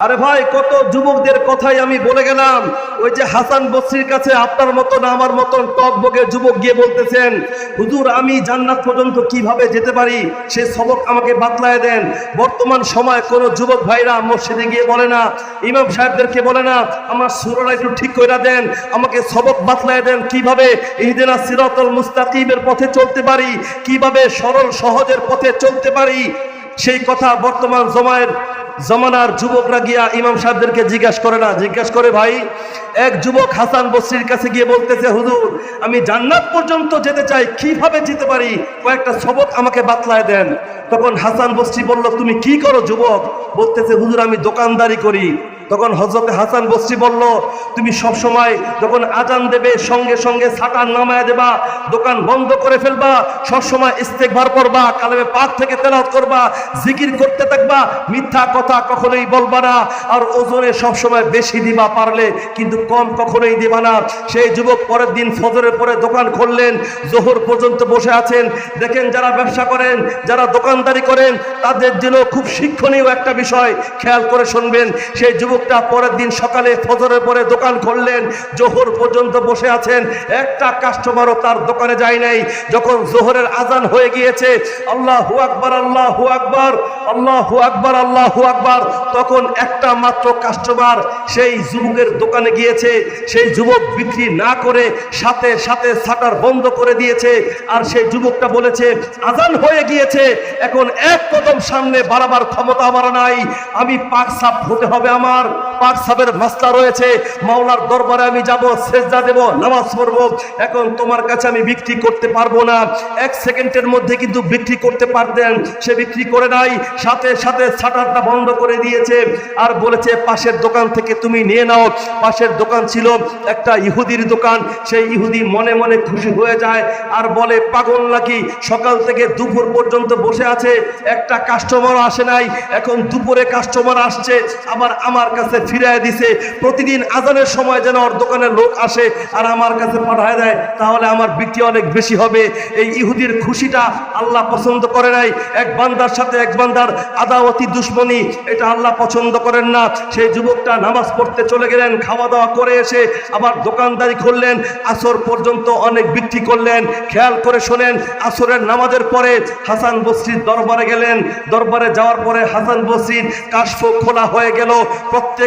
আরে ভাই, কত যুবকদের কথাই আমি বলে গেলাম। ওই যে হাসান বসরির কাছে আপনার মতন, আমার মতন টক বগে যুবক গিয়ে বলতেছেন, হুজুর, আমি জান্নাত পর্যন্ত কীভাবে যেতে পারি? সে সবক আমাকে বাতলায় দেন। বর্তমান সময় কোন যুবক ভাইরা মসজিদে গিয়ে বলে না, ইমাম সাহেবদেরকে বলে না, আমার সুররা একটু ঠিক করে দেন, আমাকে সবক বাতলায় দেন, কীভাবে ইহদিনা সিরাতুল মুস্তাকিমের পথে চলতে পারি? কীভাবে সরল সহজের পথে চলতে পারি? সেই কথা বর্তমান সময়ের জমানার যুবকরা গিয়া ইমাম সাহেবদেরকে জিজ্ঞাসা করে না। জিজ্ঞাসা করে, ভাই, এক যুবক হাসান বসরির কাছে গিয়ে বলতেছে, হুজুর, আমি জান্নাত পর্যন্ত যেতে চাই, কীভাবে যেতে পারি? কয়েকটা সবক আমাকে বাতলায় দেন। তখন হাসান বসরি বলল, তুমি কি করো যুবক? বলতেছে, হুজুর, আমি দোকানদারি করি। তখন হজরত হাসান বসরি বলল, তুমি সব সময় যখন আজান দেবে, সঙ্গে সঙ্গে সাটার নামায় দেবা, দোকান বন্ধ করে ফেলবা সব সময় ইস্তেকবার করবা, কালেমে পাক থেকে তেলাওয়াত করবা, জিকির করতে থাকবা, মিথ্যা কথা কখনোই বলবা না, আর ওজনে সব সময় বেশি দিবা পারলে, কিন্তু কম কখনোই দিবা না। সেই যুবক পরের দিন ফজরের পরে দোকান খুললেন, জোহর পর্যন্ত বসে আছেন। দেখেন যারা ব্যবসা করেন, যারা দোকানদারি করেন, তাদের জন্য খুব শিক্ষণীয় একটা বিষয় খেয়াল করে শুনবেন। সেই যুবকটা পরের দিন সকালে ফজরের পরে দোকান খুললেন, জোহর পর্যন্ত বসে আছেন। একটা কাস্টমারও তার দোকানে যায় নাই। যখন জোহরের আজান হয়ে গিয়েছে, আল্লাহ আকবর আল্লাহ আকবর আল্লাহ আকবর আল্লাহ আকবর, তখন একটা মাত্র কাস্টমার সেই যুবকের দোকানে গিয়েছে। সেই যুবক বিক্রি না করে সাথে সাথে শাটার বন্ধ করে দিয়েছে আর সেই যুবকটা বলেছে, আজান হয়ে গিয়েছে, এখন এক কদম সামনে বাড়াবার ক্ষমতা আমার নাই। আমি পাক সাপ হতে হবে আমার। claro. পাক সাপের মাস্টার রয়েছে। মাওলার দরবারে আমি যাব, সেজদা দেব, নামাজ পড়ব। এখন তোমার কাছে আমি বিক্রি করতে পারব না। এক সেকেন্ডের মধ্যে কিন্তু বিক্রি করতে পারতেন। সে বিক্রি করে নাই, সাথে সাথে শাটারটা বন্ধ করে দিয়েছে। আর বলেছে, পাশের দোকান থেকে তুমি নিয়ে নাও। পাশের দোকান ছিল একটা ইহুদির দোকান। সেই ইহুদি মনে মনে খুশি হয়ে যায় আর বলে, পাগল নাকি? সকাল থেকে দুপুর পর্যন্ত বসে আছে। একটা কাস্টমার আসে নাই। এখন দুপুরে কাস্টমার আসছে। আবার আমার কাছে ফিরায় দিছে। প্রতিদিন আজানের সময় যেন ওর দোকানে লোক আসে আর আমার কাছে পাঠায় দেয়, তাহলে আমার বিক্রি অনেক বেশি হবে। এই ইহুদির খুশিটা আল্লাহ পছন্দ করে নাই। এক বান্দার সাথে এক বান্দার আদাওয়াতি দুশ্মনী, এটা আল্লাহ পছন্দ করেন না। সেই যুবকটা নামাজ পড়তে চলে গেলেন, খাওয়া দাওয়া করে এসে আবার দোকানদারি করলেন, আসর পর্যন্ত অনেক বিক্রি করলেন। খেয়াল করে শোনেন, আসরের নামাজের পরে হাসান বসরির দরবারে গেলেন। দরবারে যাওয়ার পরে হাসান বসরির কাশফ খোলা হয়ে গেল।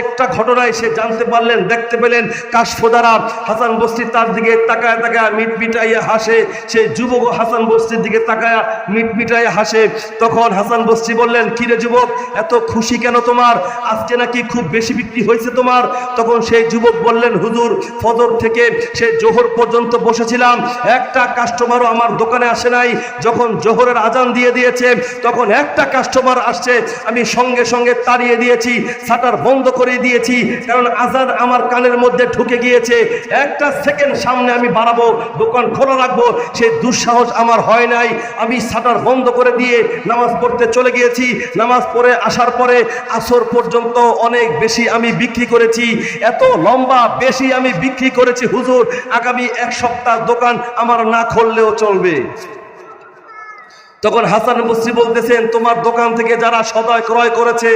প্রত্যেকটা ঘটনায় সে জানতে পারলেন, দেখতে পেলেন কাশফ দ্বারা হাসান বসরি তার দিকে তাকায় তাকায় মিট মিটাইয়া হাসে। সেই যুবক হাসান বসরির দিকে তাকায় মিট মিটাইয়া হাসে। তখন হাসান বসরি বললেন, কিরে যুবক, এত খুশি কেন তোমার? আজকে নাকি খুব বেশি বিক্রি হয়েছে তোমার? তখন সেই যুবক বললেন, হুজুর, ফজর থেকে সে জোহর পর্যন্ত বসেছিলাম। একটা কাস্টমারও আমার দোকানে আসে নাই। যখন জোহরের আজান দিয়ে দিয়েছে, তখন একটা কাস্টমার আসছে। আমি সঙ্গে সঙ্গে তাড়িয়ে দিয়েছি। শাটার বন্ধ করে দিয়েছি, কারণ আজান আমার কানের মধ্যে ঢুকে গিয়েছে। একটা সেকেন্ড সামনে আমি বাড়াবো, দোকান খোলা রাখব সেই দুঃসাহস আমার হয় নাই। আমি শাটার বন্ধ করে দিয়ে নামাজ পড়তে চলে গিয়েছি। নামাজ পড়ে আসার পরে আসর পর্যন্ত অনেক বেশি আমি বিক্রি করেছি। এত লম্বা বেশি আমি বিক্রি করেছি, হুজুর, আগামী এক সপ্তাহ দোকান আমার না খুললেও চলবে। তখন হাসান বসরি বলতেছেন, তোমার দোকান থেকে যারা সদয় ক্রয় করেছে,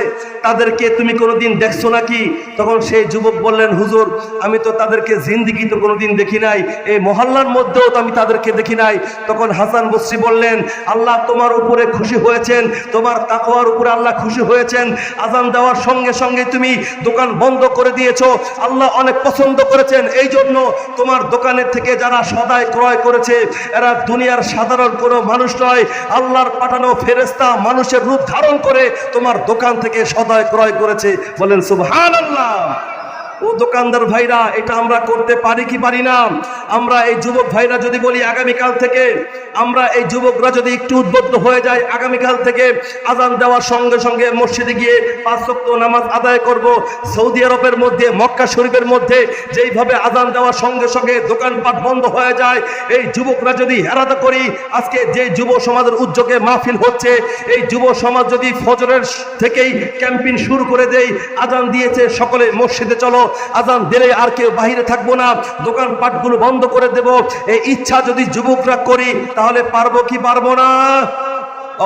তাদেরকে তুমি কোনোদিন দেখছ নাকি? তখন সেই যুবক বললেন, হুজুর, আমি তো তাদেরকে জিন্দিগি তো কোনোদিন দেখি নাই, এই মহল্লার মধ্যেও তো আমি তাদেরকে দেখি নাই। তখন হাসান বসরি বললেন, আল্লাহ তোমার উপরে খুশি হয়েছেন, তোমার তাকওয়ার উপরে আল্লাহ খুশি হয়েছেন। আজান দেওয়ার সঙ্গে সঙ্গে তুমি দোকান বন্ধ করে দিয়েছ, আল্লাহ অনেক পছন্দ করেছেন। এই জন্য তোমার দোকানের থেকে যারা সদায় ক্রয় করেছে, এরা দুনিয়ার সাধারণ কোনো মানুষ নয়। আল্লাহর পাঠানো ফেরেস্তা মানুষের রূপ ধারণ করে তোমার দোকান থেকে সদায় ক্রয় করেছে। বলেন সুবহান আল্লাহ ও দোকানদার ভাইরা, এটা আমরা করতে পারি কি পারি না? আমরা এই যুবক ভাইরা যদি বলি, আগামীকাল থেকে আমরা এই যুবকরা যদি একটু উদ্বুদ্ধ হয়ে যায়, আগামীকাল থেকে আজান দেওয়ার সঙ্গে সঙ্গে মসজিদে গিয়ে পাঁচ ওয়াক্ত নামাজ আদায় করব। সৌদি আরবের মধ্যে, মক্কা শরীফের মধ্যে যেইভাবে আজান দেওয়ার সঙ্গে সঙ্গে দোকানপাট বন্ধ হয়ে যায়, এই যুবকরা যদি হেরাতে করি, আজকে যে যুব সমাজের উদ্যোগে মাহফিল হচ্ছে, এই যুব সমাজ যদি ফজরের থেকেই ক্যাম্পেইন শুরু করে দেই আজান দিয়েছে, সকলে মসজিদে চলো আজান দিলে আর কেউ বাহিরে থাকব না। দোকানপাটগুলো বন্ধ করে দেব। এই ইচ্ছা যদি যুবকরা করি, তাহলে পারব কি পারব না?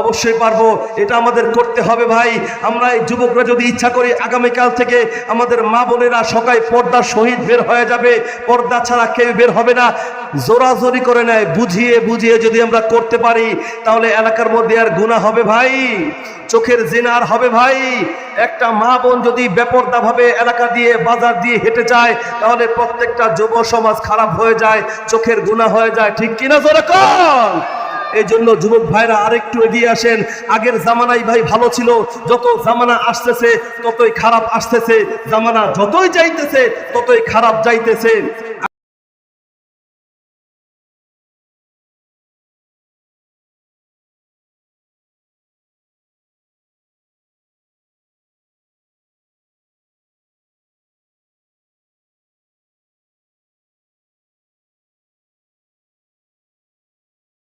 অবশ্যই পারব, এটা আমাদের করতে হবে ভাই। আমরা এই যুবকরা যদি ইচ্ছা করি আগামীকাল থেকে আমাদের মা বোনেরা সকালে পর্দা শহীদ বের হয়ে যাবে, পর্দা ছাড়া কেউ বের হবে না। জোরাজোরি করে নেয়, বুঝিয়ে বুঝিয়ে যদি আমরা করতে পারি, তাহলে এলাকার মধ্যে আর গুণা হবে ভাই। চোখের জেনার হবে ভাই। একটা মা বোন যদি বেপর্দা ভাবে এলাকা দিয়ে, বাজার দিয়ে হেঁটে যায়, তাহলে প্রত্যেকটা যুব সমাজ খারাপ হয়ে যায়, চোখের গুণা হয়ে যায়। ঠিক কিনা জোরে কর এই জন্য যুবক ভাইরা আরেকটু এগিয়ে আসেন। আগের জামানাই ভাই ভালো ছিল, যত জামানা আসতেছে, ততই খারাপ আসতেছে। জামানা যতই যাইতেছে, ততই খারাপ যাইতেছে।